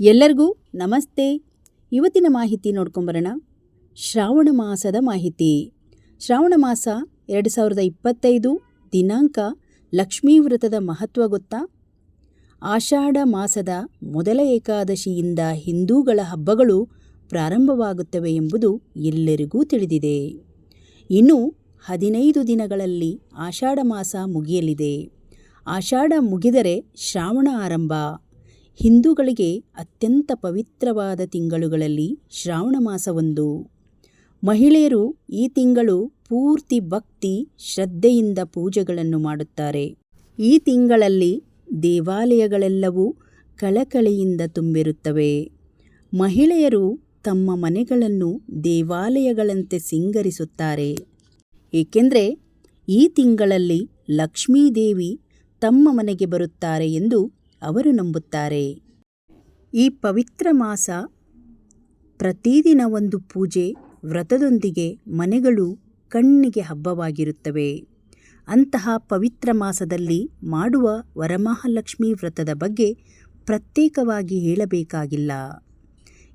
ಎಲ್ಲರಿಗೂ ನಮಸ್ತೆ. ಇವತ್ತಿನ ಮಾಹಿತಿ ನೋಡ್ಕೊಂಬರೋಣ ಶ್ರಾವಣ ಮಾಸದ ಮಾಹಿತಿ. ಶ್ರಾವಣ ಮಾಸ ಎರಡು ಸಾವಿರದ ಇಪ್ಪತ್ತೈದು ದಿನಾಂಕ ಲಕ್ಷ್ಮೀ ವ್ರತದ ಮಹತ್ವ ಗೊತ್ತಾ? ಆಷಾಢ ಮಾಸದ ಮೊದಲ ಏಕಾದಶಿಯಿಂದ ಹಿಂದೂಗಳ ಹಬ್ಬಗಳು ಪ್ರಾರಂಭವಾಗುತ್ತವೆ ಎಂಬುದು ಎಲ್ಲರಿಗೂ ತಿಳಿದಿದೆ. ಇನ್ನು ಹದಿನೈದು ದಿನಗಳಲ್ಲಿ ಆಷಾಢ ಮಾಸ ಮುಗಿಯಲಿದೆ. ಆಷಾಢ ಮುಗಿದರೆ ಶ್ರಾವಣ ಆರಂಭ. ಹಿಂದೂಗಳಿಗೆ ಅತ್ಯಂತ ಪವಿತ್ರವಾದ ತಿಂಗಳುಗಳಲ್ಲಿ ಶ್ರಾವಣ ಮಾಸವೊಂದು. ಮಹಿಳೆಯರು ಈ ತಿಂಗಳು ಪೂರ್ತಿ ಭಕ್ತಿ, ಶ್ರದ್ಧೆಯಿಂದ ಪೂಜೆಗಳನ್ನು ಮಾಡುತ್ತಾರೆ. ಈ ತಿಂಗಳಲ್ಲಿ ದೇವಾಲಯಗಳೆಲ್ಲವೂ ಕಳಕಳಿಯಿಂದ ತುಂಬಿರುತ್ತವೆ. ಮಹಿಳೆಯರು ತಮ್ಮ ಮನೆಗಳನ್ನು ದೇವಾಲಯಗಳಂತೆ ಸಿಂಗರಿಸುತ್ತಾರೆ. ಏಕೆಂದರೆ ಈ ತಿಂಗಳಲ್ಲಿ ಲಕ್ಷ್ಮೀದೇವಿ ತಮ್ಮ ಮನೆಗೆ ಬರುತ್ತಾರೆ ಎಂದು ಅವರು ನಂಬುತ್ತಾರೆ. ಈ ಪವಿತ್ರ ಮಾಸ ಪ್ರತಿದಿನ ಒಂದು ಪೂಜೆ, ವ್ರತದೊಂದಿಗೆ ಮನೆಗಳು ಕಣ್ಣಿಗೆ ಹಬ್ಬವಾಗಿರುತ್ತವೆ. ಅಂತಹ ಪವಿತ್ರ ಮಾಸದಲ್ಲಿ ಮಾಡುವ ವರಮಹಾಲಕ್ಷ್ಮಿ ವ್ರತದ ಬಗ್ಗೆ ಪ್ರತ್ಯೇಕವಾಗಿ ಹೇಳಬೇಕಾಗಿಲ್ಲ.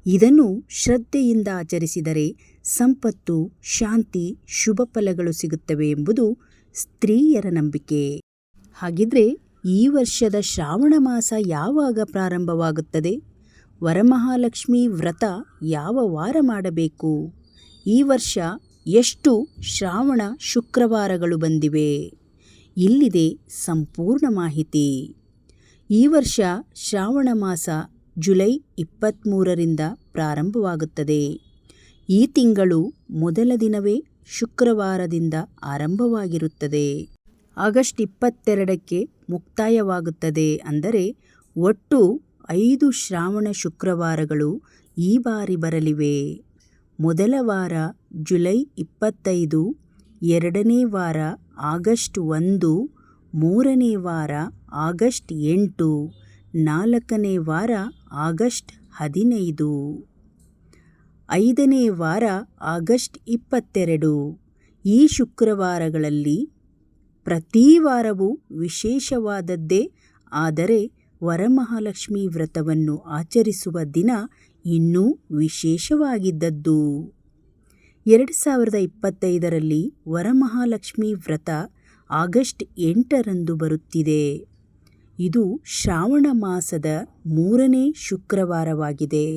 ಇದನ್ನು ಶ್ರದ್ಧೆಯಿಂದ ಆಚರಿಸಿದರೆ ಸಂಪತ್ತು, ಶಾಂತಿ, ಶುಭ ಫಲಗಳು ಸಿಗುತ್ತವೆ ಎಂಬುದು ಸ್ತ್ರೀಯರ ನಂಬಿಕೆ. ಹಾಗಿದ್ರೆ ಈ ವರ್ಷದ ಶ್ರಾವಣ ಮಾಸ ಯಾವಾಗ ಪ್ರಾರಂಭವಾಗುತ್ತದೆ? ವರಮಹಾಲಕ್ಷ್ಮಿ ವ್ರತ ಯಾವ ವಾರ ಮಾಡಬೇಕು? ಈ ವರ್ಷ ಎಷ್ಟು ಶ್ರಾವಣ ಶುಕ್ರವಾರಗಳು ಬಂದಿವೆ? ಇಲ್ಲಿದೆ ಸಂಪೂರ್ಣ ಮಾಹಿತಿ. ಈ ವರ್ಷ ಶ್ರಾವಣ ಮಾಸ ಜುಲೈ ಇಪ್ಪತ್ತ್ಮೂರರಿಂದ ಪ್ರಾರಂಭವಾಗುತ್ತದೆ. ಈ ತಿಂಗಳು ಮೊದಲ ದಿನವೇ ಶುಕ್ರವಾರದಿಂದ ಆರಂಭವಾಗಿರುತ್ತದೆ. ಆಗಸ್ಟ್ ಇಪ್ಪತ್ತೆರಡಕ್ಕೆ ಮುಕ್ತಾಯವಾಗುತ್ತದೆ ಅಂದರೆ ಒಟ್ಟು ಐದು ಶ್ರಾವಣ ಶುಕ್ರವಾರಗಳು ಈ ಬಾರಿ ಬರಲಿವೆ. ಮೊದಲ ವಾರ ಜುಲೈ ಇಪ್ಪತ್ತೈದು, ಎರಡನೇ ವಾರ ಆಗಸ್ಟ್ ಒಂದು, ಮೂರನೇ ವಾರ ಆಗಸ್ಟ್ ಎಂಟು, ನಾಲ್ಕನೇ ವಾರ ಆಗಸ್ಟ್ ಹದಿನೈದು, ಐದನೇ ವಾರ ಆಗಸ್ಟ್ ಇಪ್ಪತ್ತೆರಡು. ಈ ಶುಕ್ರವಾರಗಳಲ್ಲಿ ಪ್ರತಿ ವಾರವೂ ವಿಶೇಷವಾದದ್ದೇ. ಆದರೆ ವರಮಹಾಲಕ್ಷ್ಮಿ ವ್ರತವನ್ನು ಆಚರಿಸುವ ದಿನ ಇನ್ನೂ ವಿಶೇಷವಾಗಿದ್ದದ್ದು. ಎರಡು ಸಾವಿರದ ಇಪ್ಪತ್ತೈದರಲ್ಲಿ ವರಮಹಾಲಕ್ಷ್ಮಿ ವ್ರತ ಆಗಸ್ಟ್ ಎಂಟರಂದು ಬರುತ್ತಿದೆ. ಇದು ಶ್ರಾವಣ ಮಾಸದ ಮೂರನೇ ಶುಕ್ರವಾರವಾಗಿದೆ.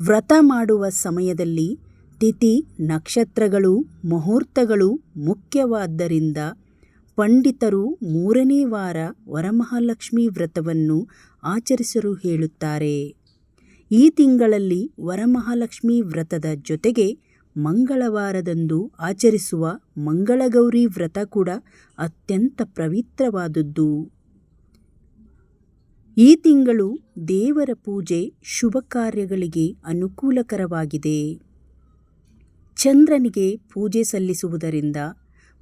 ವ್ರತ ಮಾಡುವ ಸಮಯದಲ್ಲಿ ತಿಥಿ ನಕ್ಷತ್ರಗಳು, ಮುಹೂರ್ತಗಳು ಮುಖ್ಯವಾದ್ದರಿಂದ ಪಂಡಿತರು ಮೂರನೇ ವಾರ ವರಮಹಾಲಕ್ಷ್ಮಿ ವ್ರತವನ್ನು ಆಚರಿಸಲು ಹೇಳುತ್ತಾರೆ. ಈ ತಿಂಗಳಲ್ಲಿ ವರಮಹಾಲಕ್ಷ್ಮಿ ವ್ರತದ ಜೊತೆಗೆ ಮಂಗಳವಾರದಂದು ಆಚರಿಸುವ ಮಂಗಳಗೌರಿ ವ್ರತ ಕೂಡ ಅತ್ಯಂತ ಪವಿತ್ರವಾದದ್ದು. ಈ ತಿಂಗಳು ದೇವರ ಪೂಜೆ ಶುಭ ಕಾರ್ಯಗಳಿಗೆ ಅನುಕೂಲಕರವಾಗಿದೆ. ಚಂದ್ರನಿಗೆ ಪೂಜೆ ಸಲ್ಲಿಸುವುದರಿಂದ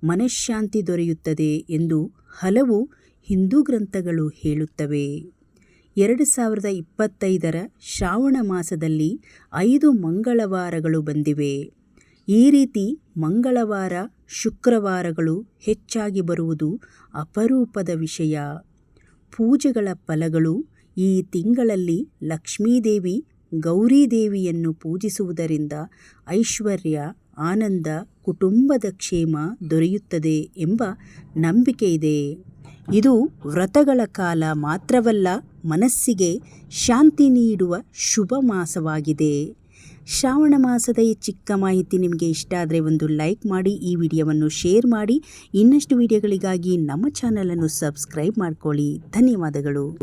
ಮನಃಶಾಂತಿ ದೊರೆಯುತ್ತದೆ ಎಂದು ಹಲವು ಹಿಂದೂ ಗ್ರಂಥಗಳು ಹೇಳುತ್ತವೆ. ಎರಡು ಸಾವಿರದ ಇಪ್ಪತ್ತೈದರ ಶ್ರಾವಣ ಮಾಸದಲ್ಲಿ ಐದು ಮಂಗಳವಾರಗಳು ಬಂದಿವೆ. ಈ ರೀತಿ ಮಂಗಳವಾರ, ಶುಕ್ರವಾರಗಳು ಹೆಚ್ಚಾಗಿ ಬರುವುದು ಅಪರೂಪದ ವಿಷಯ. ಪೂಜೆಗಳ ಫಲಗಳು ಈ ತಿಂಗಳಲ್ಲಿ ಲಕ್ಷ್ಮೀದೇವಿ ಗೌರೀದೇವಿಯನ್ನು ಪೂಜಿಸುವುದರಿಂದ ಐಶ್ವರ್ಯ, ಆನಂದ, ಕುಟುಂಬದ ಕ್ಷೇಮ ದೊರೆಯುತ್ತದೆ ಎಂಬ ನಂಬಿಕೆ ಇದೆ ಇದು ವ್ರತಗಳ ಕಾಲ ಮಾತ್ರವಲ್ಲ, ಮನಸ್ಸಿಗೆ ಶಾಂತಿ ನೀಡುವ ಶುಭ ಮಾಸವಾಗಿದೆ. ಶ್ರಾವಣ ಮಾಸದ ಈ ಚಿಕ್ಕ ಮಾಹಿತಿ ನಿಮಗೆ ಇಷ್ಟ ಆದರೆ ಒಂದು ಲೈಕ್ ಮಾಡಿ, ಈ ವಿಡಿಯೋವನ್ನು ಶೇರ್ ಮಾಡಿ. ಇನ್ನಷ್ಟು ವಿಡಿಯೋಗಳಿಗಾಗಿ ನಮ್ಮ ಚಾನಲನ್ನು ಸಬ್ಸ್ಕ್ರೈಬ್ ಮಾಡ್ಕೊಳ್ಳಿ. ಧನ್ಯವಾದಗಳು.